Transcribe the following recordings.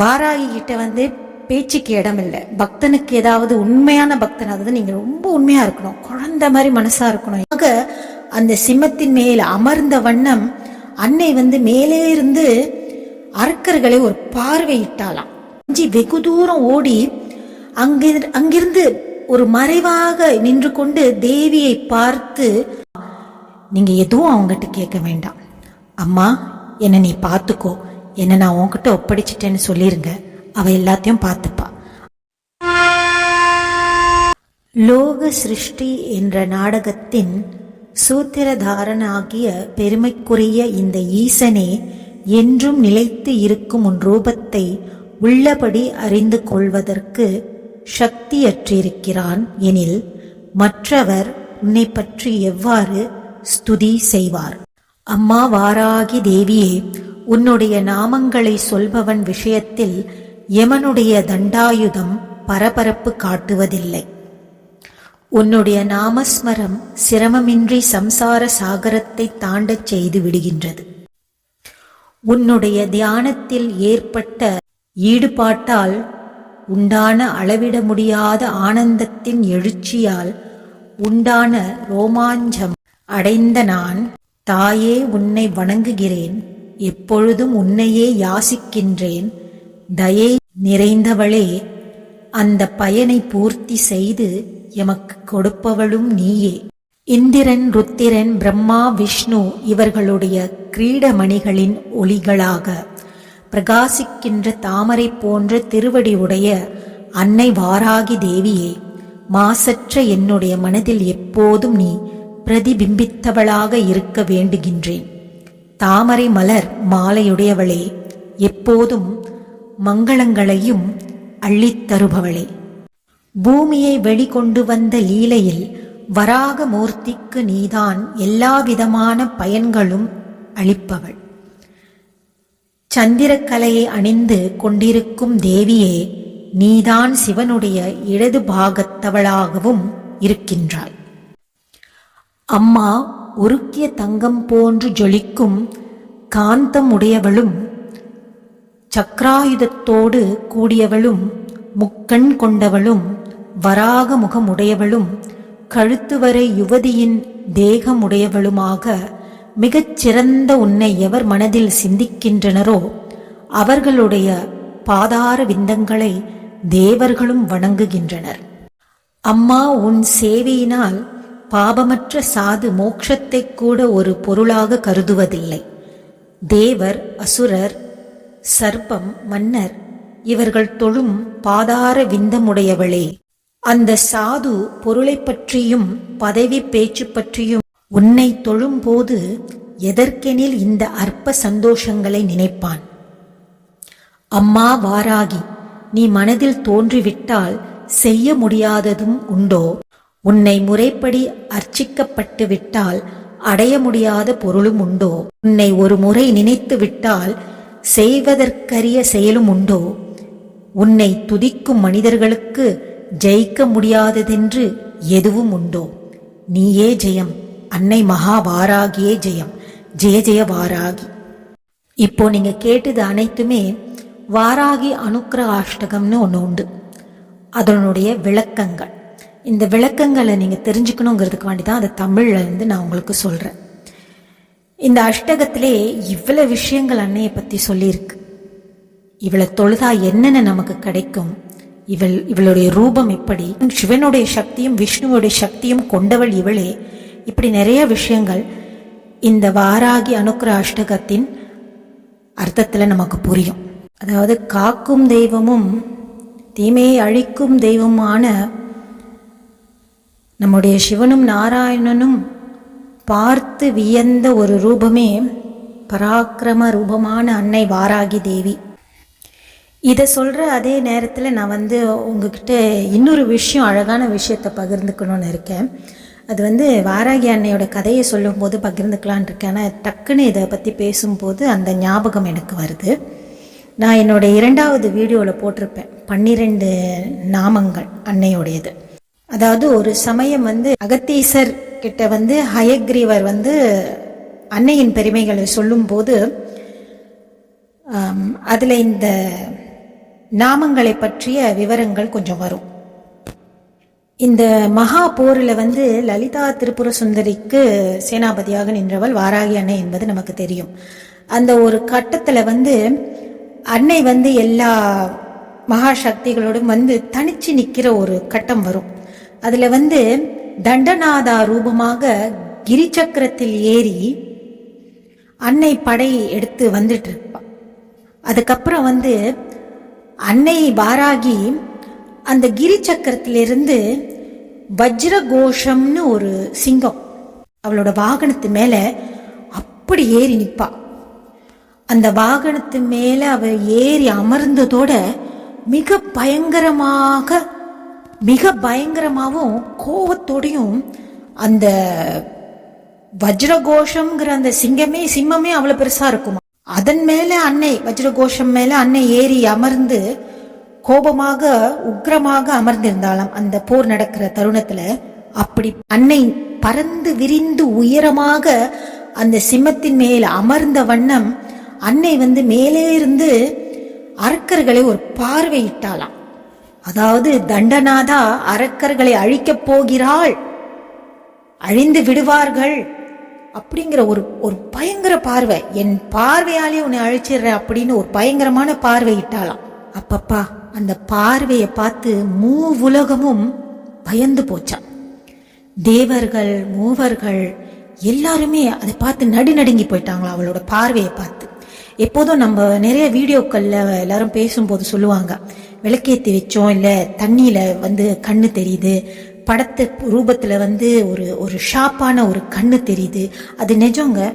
வாராகி கிட்ட வந்து பேச்சுக்கு இடம் இல்லை பக்தனுக்கு ஏதாவது உண்மையான பக்தன் அதாவது நீங்க ரொம்ப உண்மையா இருக்கணும். குழந்தை மாதிரி மனசா இருக்கணும். ஆக அந்த சிம்மத்தின் மேல் அமர்ந்த வண்ணம் அன்னை வந்து மேலே இருந்து அரக்கர்களை ஒரு பார்வையிட்டாலாம் வெகு தூரம் ஓடி அங்கி அங்கிருந்து ஒரு மறைவாக நின்று கொண்டு தேவியை பார்த்து நீங்க எதுவும் அவங்ககிட்ட கேட்க வேண்டாம். அம்மா என்னை நீ பார்த்துக்கோ. என்னை நான் உன்கிட்ட ஒப்படைச்சிட்டேன்னு சொல்லிருங்க. அவ எல்லாத்தையும் பார்த்துப்பா. லோக சிருஷ்டி என்ற நாடகத்தின் சூத்திரதாரனாகிய பெருமைக்குரிய இந்த ஈசனே என்றும் நிலைத்து இருக்கும் உன் ரூபத்தை உள்ளபடி அறிந்து கொள்வதற்கு சக்தியற்றிருக்கிறான் எனில் மற்றவர் உன்னை பற்றி எவ்வாறு ஸ்துதி செய்வார்? அம்மா வாராகி தேவியே உன்னுடைய நாமங்களை சொல்பவன் விஷயத்தில் யமனுடைய தண்டாயுதம் பரபரப்பு காட்டுவதில்லை. உன்னுடைய நாமஸ்மரம் சிரமமின்றி சம்சார சாகரத்தை தாண்டச் செய்து விடுகின்றது. உன்னுடைய தியானத்தில் ஏற்பட்ட ஈடுபாட்டால் உண்டான அளவிட முடியாத ஆனந்தத்தின் எழுச்சியால் உண்டான ரோமாஞ்சம் அடைந்த நான் தாயே உன்னை வணங்குகிறேன். எப்பொழுதும் உன்னையே யாசிக்கின்றேன். தயை நிறைந்தவளே அந்த பயனை பூர்த்தி செய்து எமக்கு கொடுப்பவளும் நீயே. இந்திரன் ருத்திரன் பிரம்மா விஷ்ணு இவர்களுடைய கிரீடமணிகளின் ஒளிகளாக பிரகாசிக்கின்ற தாமரை போன்ற திருவடி உடைய அன்னை வாராகி தேவியே மாசற்ற என்னுடைய மனதில் எப்போதும் நீ பிரதிபிம்பித்தவளாக இருக்க வேண்டுகின்றேன். தாமரை மலர் மாலையுடையவளே எப்போதும் மங்களங்களையும் அள்ளித் தருபவளே. பூமியை வெளிக்கொண்டு வந்த லீலையில் வராக மூர்த்திக்கு நீதான் எல்லாவிதமான பயன்களும் அளிப்பவள். சந்திரக்கலையை அணிந்து கொண்டிருக்கும் தேவியே நீதான் சிவனுடைய இடது பாகத்தவளாகவும் இருக்கின்றாள். அம்மா உருக்கிய தங்கம் போன்று ஜொலிக்கும் காந்தம் உடையவளும் சக்ராயுதத்தோடு கூடியவளும் முக்கண் கொண்டவளும் வராக முகமுடையவளும் கழுத்து வரை யுவதியின் தேகமுடையவளுமாக மிகச் சிறந்த உன்னை எவர் மனதில் சிந்திக்கின்றனரோ அவர்களுடைய பாதார விந்தங்களை தேவர்களும் வணங்குகின்றனர். அம்மா உன் சேவையினால் பாபமற்ற சாது மோட்சத்தை கூட ஒரு பொருளாக கருதுவதில்லை. தேவர் அசுரர் சர்ப்பம் மன்னர் இவர்கள் தொழும் பாதார விந்தமுடையவளே. அந்த சாது பொருளைப் பற்றியும் பதவி பேச்சு பற்றியும் உன்னை தொழும்போது எதற்கெனில் இந்த அற்ப சந்தோஷங்களை நினைப்பான்? அம்மா வாராகி நீ மனதில் தோன்றிவிட்டால் செய்ய முடியாததும் உண்டோ? உன்னை முறைப்படி அர்ச்சிக்கப்பட்டு விட்டால் அடைய முடியாத பொருளும் உண்டோ? உன்னை ஒரு முறை நினைத்து விட்டால் செய்வதற்கரிய செயலும் உண்டோ? உன்னை துதிக்கும் மனிதர்களுக்கு ஜெயிக்க முடியாததென்று எதுவும் உண்டோ? நீயே ஜெயம் அன்னை மகா வாராகியே ஜெயம் ஜெய ஜெய வாராகி. இப்போ நீங்க கேட்டது அனைத்துமே வாராகி அனுக்கிர அஷ்டகம்னு ஒன்று உண்டு. அதனுடைய விளக்கங்கள். இந்த விளக்கங்களை நீங்கள் தெரிஞ்சுக்கணுங்கிறதுக்கு வேண்டி தான் அதை தமிழில் இருந்து நான் உங்களுக்கு சொல்கிறேன் இந்த அஷ்டகத்திலே இவ்வளவு விஷயங்கள் அன்னையை பற்றி சொல்லியிருக்கு. இவளை தொழுதா என்னென்ன நமக்கு கிடைக்கும்? இவள் இவளுடைய ரூபம் எப்படி சிவனுடைய சக்தியும் விஷ்ணுவுடைய சக்தியும் கொண்டவள் இவளே. இப்படி நிறைய விஷயங்கள் இந்த வாராகி அனுக்கிற அஷ்டகத்தின் அர்த்தத்தில் நமக்கு புரியும். அதாவது காக்கும் தெய்வமும் தீமையை அழிக்கும் தெய்வமான நம்முடைய சிவனும் நாராயணனும் பார்த்து வியந்த ஒரு ரூபமே பராக்கிரம ரூபமான அன்னை வாராகி தேவி. இதை சொல்கிற அதே நேரத்தில் நான் வந்து உங்ககிட்ட இன்னொரு விஷயம் அழகான விஷயத்தை பகிர்ந்துக்கணும்னு இருக்கேன். அது வந்து வாராகி அன்னையோட கதையை சொல்லும்போது பகிர்ந்துக்கலான் இருக்கேன். ஆனால் டக்குன்னு இதை பற்றி பேசும்போது அந்த ஞாபகம் எனக்கு வருது. நான் என்னோடய இரண்டாவது வீடியோவில் போட்டிருப்பேன். பன்னிரெண்டு நாமங்கள் அன்னையோடையது. அதாவது ஒரு சமயம் வந்து அகத்தீசர் கிட்ட வந்து ஹயக்ரீவர் வந்து அன்னையின் பெருமைகளை சொல்லும்போது அதில் இந்த நாமங்களை பற்றிய விவரங்கள் கொஞ்சம் வரும். இந்த மகா போரில் வந்து லலிதா திரிபுர சுந்தரிக்கு சேனாபதியாக நின்றவள் வாராகி அன்னை என்பது நமக்கு தெரியும். அந்த ஒரு கட்டத்தில் வந்து அன்னை வந்து எல்லா மகா சக்திகளோடும் வந்து தனிச்சு நிற்கிற ஒரு கட்டம் வரும். அதில் வந்து தண்டநாதா ரூபமாக கிரிச்சக்கரத்தில் ஏறி அன்னை படை எடுத்து வந்துட்டு இருப்பா. அதுக்கப்புறம் வந்து அன்னை பாராகி அந்த கிரிச்சக்கரத்திலிருந்து வஜ்ர கோஷம்னு ஒரு சிங்கம் அவளோட வாகனத்து மேல அப்படி ஏறி நிற்பா அந்த வாகனத்து மேல அவ ஏறி அமர்ந்ததோட மிக பயங்கரமாக மிக பயங்கரமாகவும் கோவத்தோடையும் அந்த வஜ்ரகோஷம்ங்கிற அந்த சிங்கமே சிம்மமே அவ்வளோ பெருசா இருக்குமா? அதன் மேல அன்னை வஜ்ரகோஷம் மேல அன்னை ஏறி அமர்ந்து கோபமாக உக்கிரமாக அமர்ந்திருந்தாலாம் அந்த போர் நடக்கிற தருணத்துல அப்படி அன்னை பறந்து விரிந்து உயரமாக அந்த சிம்மத்தின் மேல் அமர்ந்த வண்ணம் அன்னை வந்து மேலே இருந்து அரக்கர்களை ஒரு பார்வையிட்டாளாம். அதாவது தண்டநாதா அரக்கர்களை அழிக்கப் போகிறாள். அழிந்து விடுவார்கள். அப்படிங்கிற ஒரு ஒரு பயங்கர பார்வை. என் பார்வையாலே உன்னை அழிச்சிடுறேன் அப்படின்னு ஒரு பயங்கரமான பார்வை இட்டாளாம். அப்பப்பா அந்த பார்வையை பார்த்து மூ உலகமும் பயந்து போச்சான் தேவர்கள் மூவர்கள் எல்லாருமே அதை பார்த்து நடுநடுங்கி போயிட்டாங்களா அவளோட பார்வையை பார்த்து. எப்போதும் நம்ம நிறைய வீடியோக்களில் எல்லாரும் பேசும்போது சொல்லுவாங்க விளக்கேற்றி வச்சோம் இல்லை தண்ணியில் வந்து கண்ணு தெரியுது படத்து ரூபத்தில் வந்து ஒரு ஒரு ஷாப்பான ஒரு கண்ணு தெரியுது. அது நிஜங்க.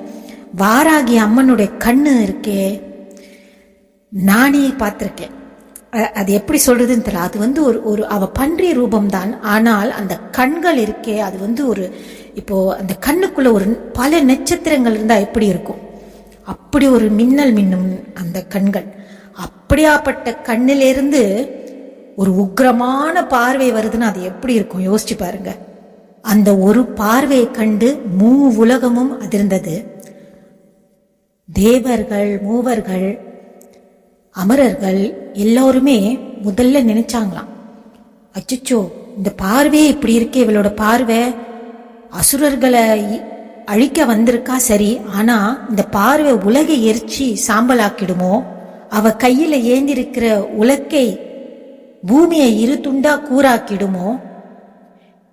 வாராகி அம்மனுடைய கண்ணு இருக்கே. நானே பார்த்துருக்கேன். அது எப்படி சொல்றதுன்னு தெரியல. அது வந்து ஒரு ஒரு அவ பன்றிய ரூபம்தான். ஆனால் அந்த கண்கள் இருக்கே. அது வந்து ஒரு இப்போ அந்த கண்ணுக்குள்ள ஒரு பல நட்சத்திரங்கள் இருந்தா எப்படி இருக்கும்? அப்படி ஒரு மின்னல் மின்னும் அந்த கண்கள். அப்படியாப்பட்ட கண்ணிலிருந்து ஒரு உக்கிரமான பார்வை வருதுன்னு அது எப்படி இருக்கும்? யோசிச்சு பாருங்க. அந்த ஒரு பார்வையை கண்டு மூ உலகமும் அதிர்ந்தது. தேவர்கள் மூவர்கள் அமரர்கள் எல்லோருமே முதல்ல நினைச்சாங்களாம். அச்சச்சோ இந்த பார்வையே இப்படி இருக்கே இவளோட பார்வை. அசுரர்களை இ- அழிக்க வந்திருக்கா சரி ஆனா இந்த பார்வை உலகை எரிச்சு சாம்பலாக்கிடுமோ? அவ கையில ஏந்திருக்கிற உலக்கை பூமியை இரு துண்டா கூறாக்கிடுமோ?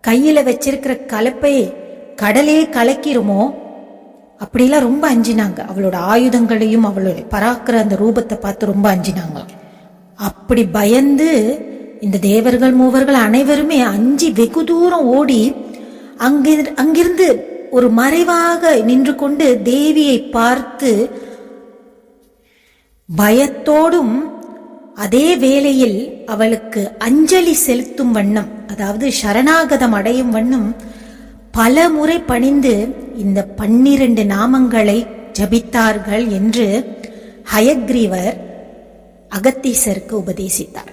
கையில வச்சிருக்கிற கலப்பை கடலே கலக்கிருமோ? அப்படிலாம் ரொம்ப அஞ்சினாங்க. அவளோட ஆயுதங்களையும் அவளோட பராக்கிற அந்த ரூபத்தை பார்த்து ரொம்ப அஞ்சினாங்க. அப்படி பயந்து இந்த தேவர்கள் மூவர்கள் அனைவருமே அஞ்சி வெகு தூரம் ஓடி அங்கிருந்து ஒரு மறைவாக நின்று கொண்டு தேவியை பார்த்து பயத்தோடும் அதே வேளையில் அவளுக்கு அஞ்சலி செலுத்தும் வண்ணம் அதாவது சரணாகதம் அடையும் வண்ணம் பல முறை பணிந்து இந்த பன்னிரண்டு நாமங்களை ஜபித்தார்கள் என்று ஹயக்ரீவர் அகத்தீசருக்கு உபதேசித்தார்.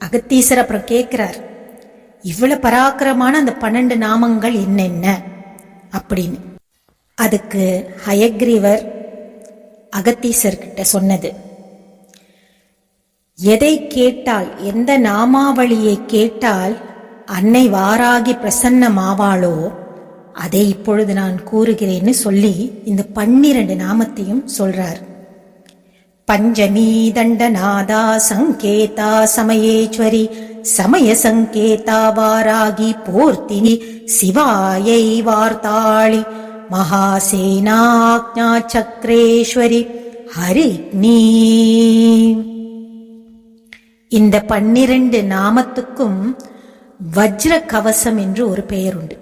அகத்தீசர் அப்புறம் கேட்கிறார் இவ்வளவு பராக்கிரமான அந்த பன்னெண்டு நாமங்கள் என்னென்ன? அப்படின்னு. அதுக்கு ஹயக்ரீவர் அகத்தீசர்கிட்ட சொன்னது எதை கேட்டால் எந்த நாமாவளியை கேட்டால் அன்னை வாராகி பிரசன்னமாவாளோ அதை இப்பொழுது நான் கூறுகிறேன்னு சொல்லி இந்த பன்னிரண்டு நாமத்தையும் சொல்றார். பஞ்சமீ தண்டநாதா சங்கேதா சமயேஸ்வரி சமய சங்கேதா வாராகி போர்த்தினி சிவாயை வார்த்தாளி. மகாசேனாக்ஞா சக்கரேஸ்வரி ஹரிக்னி இந்த பன்னிரண்டு நாமத்துக்கும் வஜ்ர கவசம் என்று ஒரு பெயர் உண்டு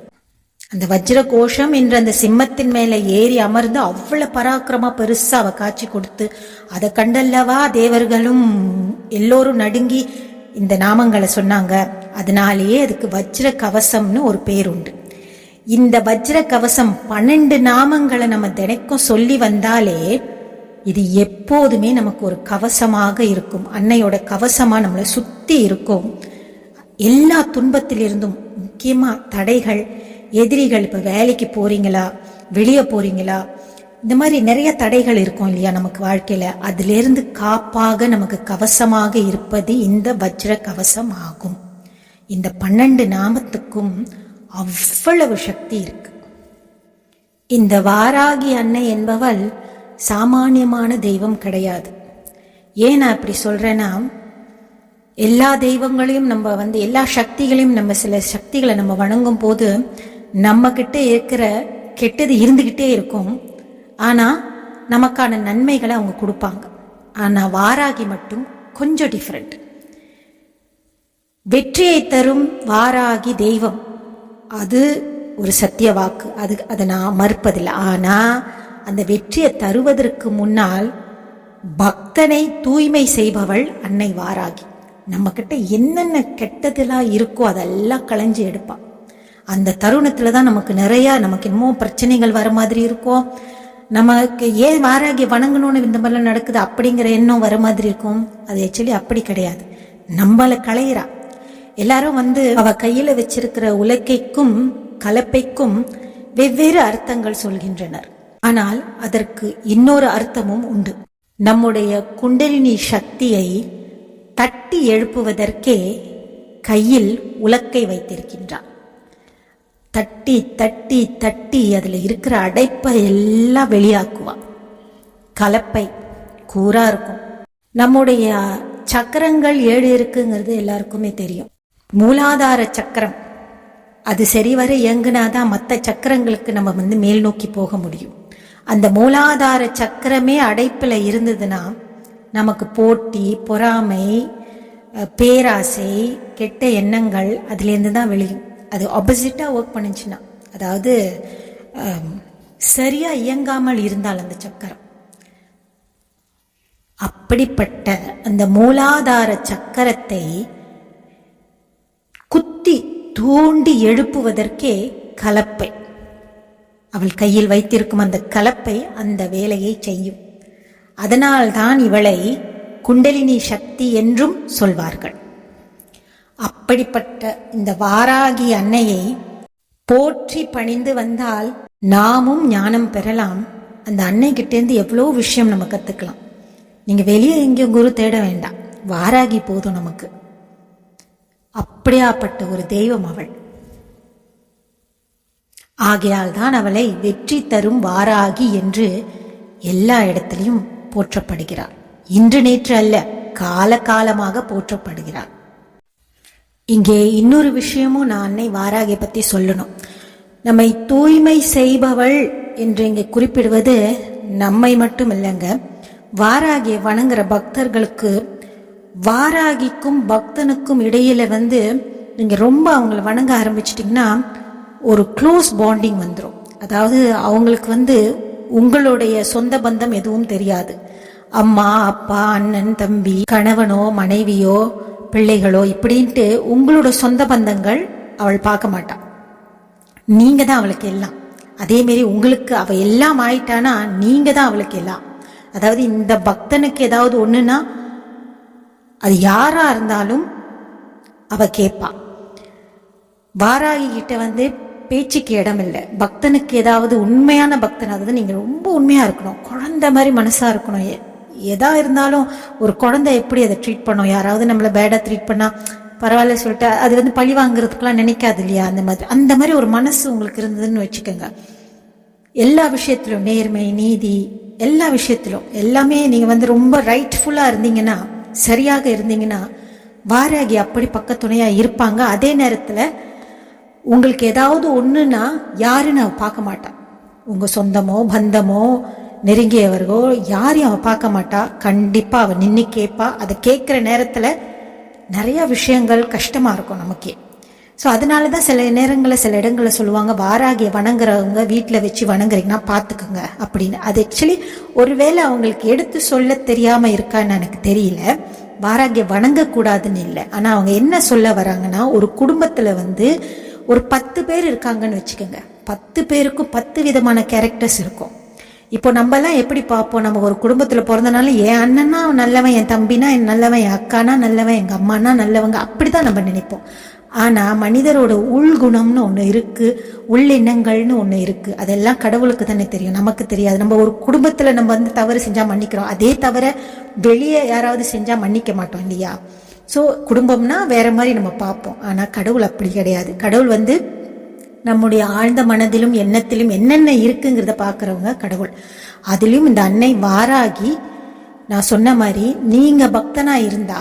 அந்த வஜ்ர கோஷம் என்று அந்த சிம்மத்தின் மேல ஏறி அமர்ந்து அவ்வளவு பராக்கிரமா பெருசா அவ காட்சி கொடுத்து அதை கண்டல்லவா தேவர்களும் எல்லோரும் நடுங்கி இந்த நாமங்களை சொன்னாங்க. அதனாலேயே அதுக்கு வஜ்ர கவசம்னு ஒரு பேர் உண்டு இந்த வஜ்ர கவசம் பன்னெண்டு நாமங்களை நம்ம தினைக்கும் சொல்லி வந்தாலே இது எப்போதுமே நமக்கு ஒரு கவசமாக இருக்கும். அன்னையோட கவசமாக நம்மளை சுற்றி இருக்கும். எல்லா துன்பத்திலிருந்தும் முக்கியமாக தடைகள் எதிரிகள் இப்போ வேலைக்கு போறீங்களா வெளியே போறீங்களா இந்த மாதிரி நிறைய தடைகள் இருக்கும் இல்லையா நமக்கு வாழ்க்கையில? அதிலிருந்து காப்பாக நமக்கு கவசமாக இருப்பது இந்த வஜ்ர கவசம் ஆகும். இந்த பன்னெண்டு நாமத்துக்கும் அவ்வளவு சக்தி இருக்கு. இந்த வாராகி அன்னை என்பவள் சாமானியமான தெய்வம் கிடையாது. ஏன் நான் இப்படி சொல்றேன்னா எல்லா தெய்வங்களையும் நம்ம வந்து எல்லா சக்திகளையும் நம்ம சில சக்திகளை நம்ம வணங்கும் போது நம்ம கிட்ட இருக்கிற கெட்டது இருந்துகிட்டே இருக்கும். ஆனால் நமக்கான நன்மைகளை அவங்க கொடுப்பாங்க. ஆனால் வாராகி மட்டும் கொஞ்சம் டிஃப்ரெண்ட் வெற்றியை தரும் வாராகி தெய்வம். அது ஒரு சத்திய வாக்கு. அது அதை நான் மறுப்பதில்லை. ஆனால் அந்த வெற்றியை தருவதற்கு முன்னால் பக்தனை தூய்மை செய்பவள் அன்னை வாராகி. நம்மக்கிட்ட என்னென்ன கெட்டதெல்லாம் இருக்கோ அதெல்லாம் களைஞ்சு எடுப்பான் அந்த தருணத்தில் தான் நமக்கு நிறையா நமக்கு என்னமோ பிரச்சனைகள் வர மாதிரி இருக்கும் நமக்கு ஏன் வாராகி வணங்கணும்னு இந்த மாதிரிலாம் நடக்குது? அப்படிங்கிற எண்ணம் வர மாதிரி இருக்கும். அது ஆக்சுவலி அப்படி கிடையாது. நம்மளை களையிறா. எல்லாரும் வந்து அவ கையில வச்சிருக்கிற உலக்கைக்கும் கலப்பைக்கும் வெவ்வேறு அர்த்தங்கள் சொல்கின்றனர். ஆனால் அதற்கு இன்னொரு அர்த்தமும் உண்டு. நம்முடைய குண்டலினி சக்தியை தட்டி எழுப்புவதற்கே கையில் உலக்கை வைத்திருக்கின்றார் தட்டி தட்டி தட்டி அதில் இருக்கிற அடைப்பை எல்லாம் வெளியாக்குவா. கலப்பை கூறாக இருக்கும். நம்முடைய சக்கரங்கள் ஏழு இருக்குங்கிறது எல்லாருக்குமே தெரியும். மூலாதார சக்கரம் அது சரிவர இயங்குனாதான் மற்ற சக்கரங்களுக்கு நம்ம வந்து மேல் நோக்கி போக முடியும். அந்த மூலாதார சக்கரமே அடைப்பில் இருந்ததுன்னா நமக்கு போட்டி பொறாமை பேராசை கெட்ட எண்ணங்கள் அதுலேருந்து தான் வெளியும். அது ஆப்போசிட்டாக ஒர்க் பண்ணுச்சுன்னா அதாவது சரியாக சரியா இயங்காமல் இருந்தால் அந்த சக்கரம். அப்படிப்பட்ட அந்த மூலாதார சக்கரத்தை குத்தி தூண்டி எழுப்புவதற்கே கலப்பை. அவள் கையில் வைத்திருக்கும் அந்த கலப்பை அந்த வேலையை செய்யும். அதனால்தான் இவளை குண்டலினி சக்தி என்றும் சொல்வார்கள். அப்படிப்பட்ட இந்த வாராகி அன்னையை போற்றி பணிந்து வந்தால் நாமும் ஞானம் பெறலாம். அந்த அன்னை கிட்டேருந்து எவ்வளோ விஷயம் நம்ம கற்றுக்கலாம் நீங்கள் வெளியே எங்கேயும் குரு தேட வேண்டாம். வாராகி போதும் நமக்கு. அப்படியாப்பட்ட ஒரு தெய்வம் அவள். ஆகையால் தான் அவளை வெற்றி தரும் வாராகி என்று எல்லா இடத்திலையும் போற்றப்படுகிறார் இன்று நேற்று அல்ல காலகாலமாக போற்றப்படுகிறாள். போற்றப்படுகிறார் இங்கே இன்னொரு விஷயமும் நான் அன்னை வாராகை பற்றி சொல்லணும். நம்மை தூய்மை செய்பவள் என்று இங்கே குறிப்பிடுவது நம்மை மட்டும் இல்லைங்க. வாராகியை வணங்குற பக்தர்களுக்கு வாராகிக்கும் பக்தனுக்கும் இடையில வந்து நீங்கள் ரொம்ப அவங்கள வணங்க ஆரம்பிச்சிட்டிங்கன்னா ஒரு க்ளோஸ் பாண்டிங் வந்துடும் அதாவது அவங்களுக்கு வந்து உங்களுடைய சொந்த பந்தம் எதுவும் தெரியாது. அம்மா அப்பா அண்ணன் தம்பி கணவனோ மனைவியோ பிள்ளைகளோ இப்படின்ட்டு உங்களோட சொந்த பந்தங்கள் அவள் பார்க்க மாட்டாள் நீங்க தான் அவளுக்கு எல்லாம். அதேமாரி உங்களுக்கு அவ எல்லாம் ஆயிட்டானா நீங்க தான் அவளுக்கு எல்லாம். அதாவது இந்த பக்தனுக்கு ஏதாவது ஒண்ணுன்னா அது யாரா இருந்தாலும் அவ கேட்பா வாராகி கிட்ட வந்து பேச்சுக்கு இடம் இல்லை பக்தனுக்கு ஏதாவது உண்மையான பக்தன் அதாவது நீங்க ரொம்ப உண்மையா இருக்கணும். குழந்த மாதிரி மனசா இருக்கணும். எ- எதா இருந்தாலும் ஒரு குழந்தை எப்படி அதை ட்ரீட் பண்ணும்? யாராவது நம்மளை பேடா ட்ரீட் பண்ணால் பரவாயில்ல சொல்லிட்டு அது வந்து பழி வாங்குறதுக்குலாம் நினைக்காது இல்லையா? அந்த மாதிரி. அந்த மாதிரி ஒரு மனசு உங்களுக்கு இருந்ததுன்னு வச்சுக்கோங்க. எல்லா விஷயத்திலும் நேர்மை நீதி எல்லா விஷயத்திலும் எல்லாமே நீங்கள் வந்து ரொம்ப ரைட்ஃபுல்லாக இருந்தீங்கன்னா சரியாக இருந்தீங்கன்னா வாராகி அப்படி பக்கத்துணையாக இருப்பாங்க. அதே நேரத்தில் உங்களுக்கு ஏதாவது ஒன்றுன்னா யாருன்னு நான் பார்க்க மாட்டேன். உங்கள் சொந்தமோ பந்தமோ நெருங்கியவர்களோ யாரையும் அவள் பார்க்க மாட்டா. கண்டிப்பாக அவள் நின்று கேட்பா அதை கேட்குற நேரத்தில் நிறையா விஷயங்கள் கஷ்டமாக இருக்கும் நமக்கே. ஸோ அதனால தான் சில நேரங்களில் சில இடங்களில் சொல்லுவாங்க வாராகியை வணங்குறவங்க வீட்டில் வச்சு வணங்குறீங்கன்னா பார்த்துக்குங்க அப்படின்னு. அது ஆக்சுவலி ஒருவேளை அவங்களுக்கு எடுத்து சொல்ல தெரியாமல் இருக்கான்னு எனக்கு தெரியல. வாராகியை வணங்கக்கூடாதுன்னு இல்லை. ஆனால் அவங்க என்ன சொல்ல வராங்கன்னா ஒரு குடும்பத்தில் வந்து ஒரு பத்து பேர் இருக்காங்கன்னு வச்சுக்கோங்க. பத்து பேருக்கும் பத்து விதமான கேரக்டர்ஸ் இருக்கும். இப்போ நம்மலாம் எப்படி பார்ப்போம்? நம்ம ஒரு குடும்பத்தில் பிறந்தனால என் அண்ணனா நல்லவன் என் தம்பினா என் நல்லவன் என் அக்கானா நல்லவன் எங்கள் அம்மானா நல்லவங்க அப்படி தான் நம்ம நினைப்போம். ஆனால் மனிதரோட உள்குணம்னு ஒன்று இருக்குது உள்ளெண்ணங்கள்னு ஒன்று இருக்குது அதெல்லாம் கடவுளுக்கு தானே தெரியும். நமக்கு தெரியாது. நம்ம ஒரு குடும்பத்தில் நம்ம வந்து தவறு செஞ்சால் மன்னிக்கிறோம். அதே தவிர வெளியே யாராவது செஞ்சால் மன்னிக்க மாட்டோம் இல்லையா? ஸோ குடும்பம்னா வேற மாதிரி நம்ம பார்ப்போம். ஆனால் கடவுள் அப்படி கிடையாது. கடவுள் வந்து நம்முடைய ஆழ்ந்த மனதிலும் எண்ணத்திலும் என்னென்ன இருக்குங்கிறத பார்க்குறவங்க கடவுள். அதுலேயும் இந்த அன்னை வாராகி நான் சொன்ன மாதிரி நீங்கள் பக்தனாக இருந்தா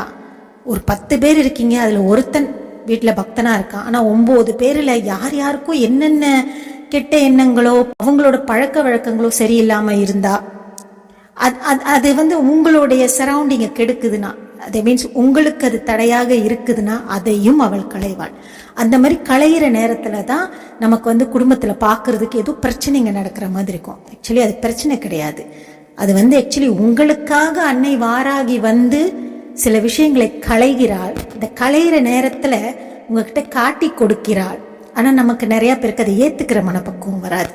ஒரு பத்து பேர் இருக்கீங்க அதில் ஒருத்தன் வீட்டில் பக்தனாக இருக்கான். ஆனால் ஒம்பது பேரில் யார் யாருக்கும் என்னென்ன கெட்ட எண்ணங்களோ அவங்களோட பழக்க வழக்கங்களோ சரியில்லாமல் இருந்தா அது அது அது வந்து உங்களுடைய சரௌண்டிங்கை கெடுக்குதுன்னா அதை மீன்ஸ் உங்களுக்கு அது தடையாக இருக்குதுன்னா அதையும் அவள் களைவாள். அந்த மாதிரி களையிற நேரத்தில் தான் நமக்கு வந்து குடும்பத்தில் பார்க்கறதுக்கு ஏதோ பிரச்சனைங்க நடக்கிற மாதிரி இருக்கும். ஆக்சுவலி அது பிரச்சனை கிடையாது. அது வந்து ஆக்சுவலி உங்களுக்காக அன்னை வாராகி வந்து சில விஷயங்களை களைகிறாள். இந்த களையிற நேரத்தில் உங்ககிட்ட காட்டி கொடுக்கிறாள். ஆனால் நமக்கு நிறையா பேருக்கு அதை ஏற்றுக்கிற மனப்பக்குவம் வராது.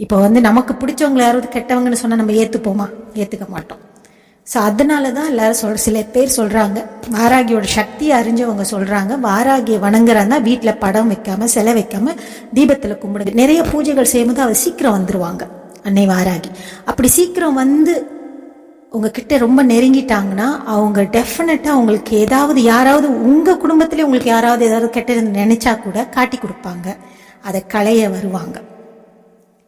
இப்போ வந்து நமக்கு பிடிச்சவங்களை யாராவது கெட்டவங்கன்னு சொன்னால் நம்ம ஏற்றுப்போமா ஏற்றுக்க மாட்டோம். ஸோ அதனால தான் எல்லாரும் சொல் சில பேர் சொல்கிறாங்க வாராகியோட சக்தியை அறிஞ்சவங்க சொல்கிறாங்க வாராகியை வணங்குறாங்க வீட்டில் படம் வைக்காமல் சிலை வைக்காமல் தீபத்தில் கும்பிடுது நிறைய பூஜைகள் செய்யும்போது அவர் சீக்கிரம் வந்துடுவாங்க அன்னை வாராகி. அப்படி சீக்கிரம் வந்து உங்ககிட்ட ரொம்ப நெருங்கிட்டாங்கன்னா அவங்க டெஃபினட்டாக உங்களுக்கு ஏதாவது யாராவது உங்கள் குடும்பத்திலே உங்களுக்கு யாராவது ஏதாவது கெட்டது நினச்சா கூட காட்டி கொடுப்பாங்க. அதை களைய வருவாங்க.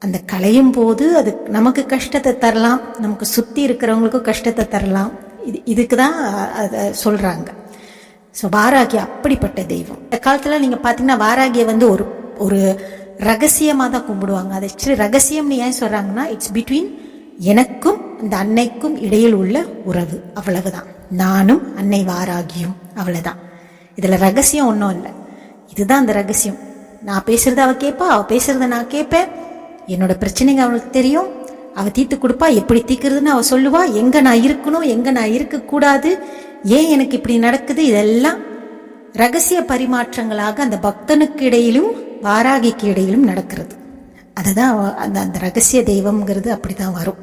அந்த களையும் போது அது நமக்கு கஷ்டத்தை தரலாம். நமக்கு சுற்றி இருக்கிறவங்களுக்கும் கஷ்டத்தை தரலாம். இது இதுக்கு தான் அதை சொல்கிறாங்க ஸோ வாராகி அப்படிப்பட்ட தெய்வம். இந்த காலத்தில் நீங்கள் பார்த்தீங்கன்னா வாராகியை வந்து ஒரு ஒரு ரகசியமாக தான் கும்பிடுவாங்க. அது ஆக்சுவலி ரகசியம்னு ஏன் சொல்கிறாங்கன்னா இட்ஸ் பிட்வீன் எனக்கும் இந்த அன்னைக்கும் இடையில் உள்ள உறவு. அவ்வளவுதான். நானும் அன்னை வாராகியும். அவ்வளோதான் இதில் ரகசியம் ஒன்றும் இல்லை. இதுதான் அந்த ரகசியம். நான் பேசுகிறத அவள் கேட்பா அவள் பேசுகிறத நான் கேட்பேன் என்னோட பிரச்சனைங்க அவளுக்கு தெரியும். அவ தீர்த்து கொடுப்பா எப்படி தீர்க்கிறதுன்னு அவ சொல்லுவா. எங்க நான் இருக்கணும் எங்க நான் இருக்கக்கூடாது ஏன் எனக்கு இப்படி நடக்குது இதெல்லாம் ரகசிய பரிமாற்றங்களாக அந்த பக்தனுக்கு இடையிலும் வாராகிக்கு இடையிலும் நடக்கிறது. அதுதான் அந்த அந்த ரகசிய தெய்வம்ங்கிறது அப்படி தான் வரும்.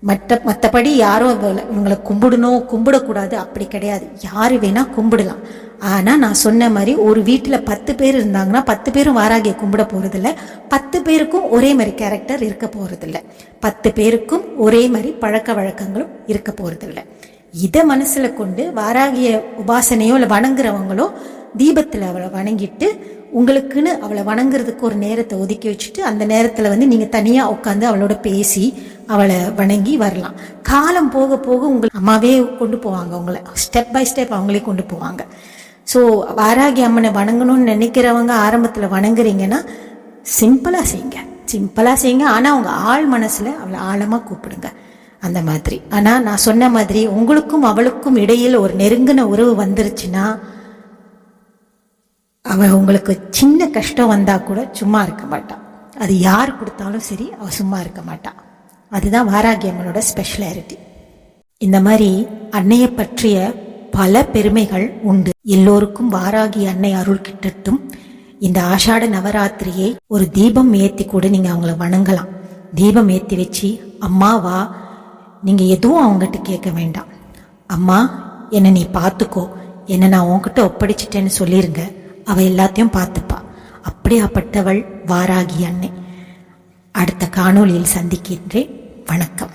மற்ற மற்றபடி யாரும் இவங்களை கும்பிடணும் கும்பிடக்கூடாது அப்படி கிடையாது. யார் வேணா கும்பிடலாம். ஆனால் நான் சொன்ன மாதிரி ஒரு வீட்டில் பத்து பேர் இருந்தாங்கன்னா பத்து பேரும் வாராகியை கும்பிட போகிறதில்ல பத்து பேருக்கும் ஒரே மாதிரி கேரக்டர் இருக்க போகிறதில்ல பத்து பேருக்கும் ஒரே மாதிரி பழக்க வழக்கங்களும் இருக்க போகிறதில்ல இதை மனசில் கொண்டு வாராகிய உபாசனையோ இல்லை வணங்குறவங்களோ தீபத்தில் அவளை வணங்கிட்டு உங்களுக்குன்னு அவளை வணங்குறதுக்கு ஒரு நேரத்தை ஒதுக்கி வச்சுட்டு அந்த நேரத்தில் வந்து நீங்கள் தனியாக உட்காந்து அவளோட பேசி அவளை வணங்கி வரலாம். காலம் போக போக உங்கள் அம்மாவே கொண்டு போவாங்க உங்களை. ஸ்டெப் பை ஸ்டெப் அவங்களே கொண்டு போவாங்க. ஸோ வாராகி அம்மனை வணங்கணும்னு நினைக்கிறவங்க ஆரம்பத்தில் வணங்குறீங்கன்னா சிம்பிளாக செய்யுங்க சிம்பிளாக செய்யுங்க ஆனால் உங்கள் ஆள் மனசில் அவளை ஆழமாக கூப்பிடுங்க. அந்த மாதிரி. ஆனால் நான் சொன்ன மாதிரி உங்களுக்கும் அவளுக்கும் இடையில் ஒரு நெருங்கின உறவு வந்துருச்சுன்னா அவள் உங்களுக்கு சின்ன கஷ்டம் வந்தால் கூட சும்மா இருக்க மாட்டான் அது யார் கொடுத்தாலும் சரி அவள் சும்மா இருக்க மாட்டாள் அதுதான் வாராகி அம்மனோட ஸ்பெஷலாரிட்டி இந்த மாதிரி அன்னையை பற்றிய பல பெருமைகள் உண்டு. எல்லோருக்கும் வாராகி அன்னை அருள் கிட்டட்டும் இந்த ஆஷாட நவராத்திரியை ஒரு தீபம் ஏற்றி கூட நீங்கள் அவங்கள வணங்கலாம். தீபம் ஏற்றி வச்சு அம்மாவா நீங்கள் எதுவும் அவங்ககிட்ட கேட்க வேண்டாம். அம்மா என்னை நீ பார்த்துக்கோ என்னை நான் உன்கிட்ட ஒப்படைச்சிட்டேன்னு சொல்லிருங்க. அவள் எல்லாத்தையும் பார்த்துப்பா அப்படியாப்பட்டவள் வாராகி அன்னை. அடுத்த காணொளியில் சந்திக்கின்றேன். வணக்கம்.